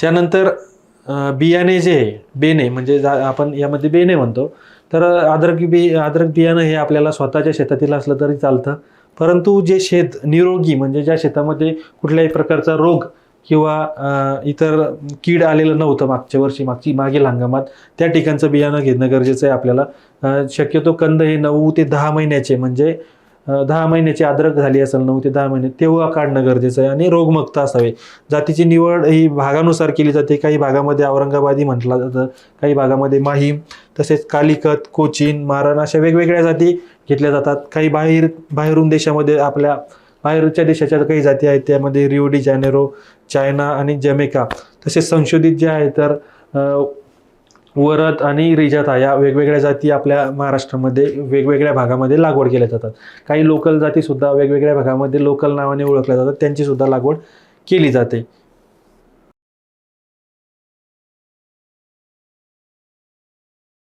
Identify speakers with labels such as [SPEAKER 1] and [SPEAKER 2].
[SPEAKER 1] त्यानंतर बियाणे जे आहे बेणे म्हणजे जा आपण यामध्ये बेणे म्हणतो तर अद्रक बी अद्रक बियाणं हे आपल्याला स्वतःच्या शेतातील असलं तरी चालतं. परंतु जे शेत निरोगी म्हणजे ज्या शेतामध्ये कुठल्याही प्रकारचा रोग किंवा इतर कीड आलेलं नव्हतं मागच्या वर्षी मागची मागील हंगामात त्या ठिकाणचं बियाणं घेणं गरजेचं आहे आपल्याला. शक्यतो कंद हे नऊ ते दहा महिन्याचे म्हणजे दहा महिन्याची अद्रक झाली असेल नऊ ते दहा महिने तेव्हा काढणं गरजेचं आहे आणि रोगमुक्त असावे. जातीची निवड ही भागानुसार केली जाते. काही भागामध्ये औरंगाबादी म्हटलं जातं काही भागामध्ये माहीम तसेच कालिकत कोचीन मारण अशा वेगवेगळ्या जाती घेतल्या जातात. काही बाहेर बाहेरून देशामध्ये आपल्या बाहेरच्या देशाच्या काही जाती आहेत त्यामध्ये रिओ डी जॅनेरो चायना आणि जमेका तसेच संशोधित जे आहे तर वरद आणि रिजाता या वेगवेगळ्या जाती आपल्या महाराष्ट्रामध्ये वेगवेगळ्या भागामध्ये लागवड केल्या जातात. काही लोकल जातीसुद्धा वेगवेगळ्या भागामध्ये लोकल नावाने ओळखल्या जातात. त्यांचीसुद्धा लागवड केली जाते.